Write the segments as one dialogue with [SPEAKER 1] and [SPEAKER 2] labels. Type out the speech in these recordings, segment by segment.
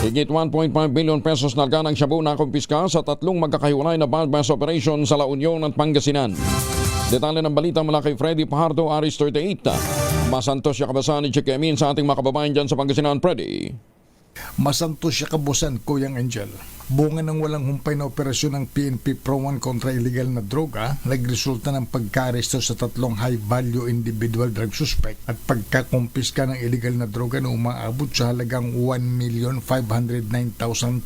[SPEAKER 1] Higit 1.5 billion pesos na ng shabu na kumpiska sa tatlong magkakahiwalay na bad operation sa La Union at Pangasinan. Detalye ng balita mula kay Freddy Pajardo, Aris 38. Masantos siya kabasan ni Chicky Amin sa ating mga kababayan dyan sa Pangasinan, Freddy.
[SPEAKER 2] Masanto siya kabusan, Kuyang Angel. Bunga ng walang humpay na operasyon ng PNP Pro 1 kontra illegal na droga, nagresulta ng pagkaaresto sa tatlong high-value individual drug suspect at pagkakumpiska ng illegal na droga na umaabot sa halagang 1,509,000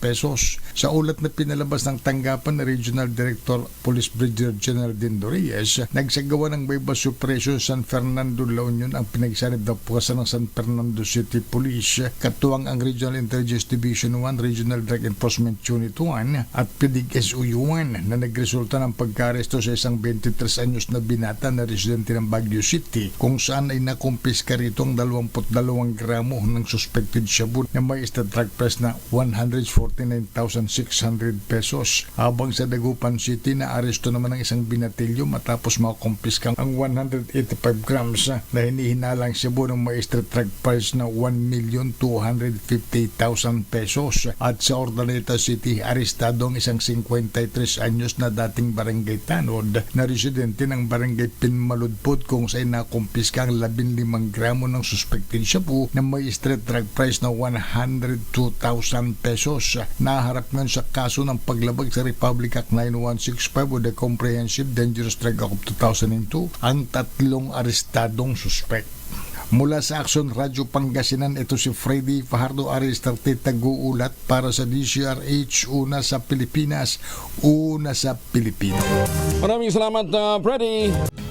[SPEAKER 2] pesos. Sa ulat na pinalabas ng tanggapan na Regional Director Police Brigadier General Dindo Reyes, nagsagawa ng bypass operation San Fernando La Union ang pinagsanib na puwasan ng San Fernando City Police, katuwang ang Regional Intelligence Division 1, Regional Drug Enforcement Unit 1 at PDIG SUU 1 na nagresulta ng pagkaresto sa isang 23 anyos na binata na residente ng Baguio City kung saan ay nakumpiska rito ang 22 gramo ng suspected shabu na may drug price na 149,600 pesos. Habang sa Dagupan City na aresto naman ng isang binatilyo matapos makumpiska ang 185 grams na hinihinalang shabu ng may drug price na 1,250,000 pesos. At sa Ordaneta City arestado ang isang 53 anyos na dating barangay tanod na residente ng barangay Pinmaludpot kung saan nakumpiska ang 15 gramo ng suspected shabu na may street drug price na 102,000 pesos. Naharap ngayon sa kaso ng paglabag sa Republic Act 9165 o the Comprehensive Dangerous Drug Act of 2002 ang tatlong arestadong suspect. Mula sa Action Radio Pangasinan, ito si Freddy Fajardo Aristarte Taguulat para sa DCRH, una sa Pilipinas, una sa Pilipino.
[SPEAKER 1] Maraming salamat, uh, Freddy.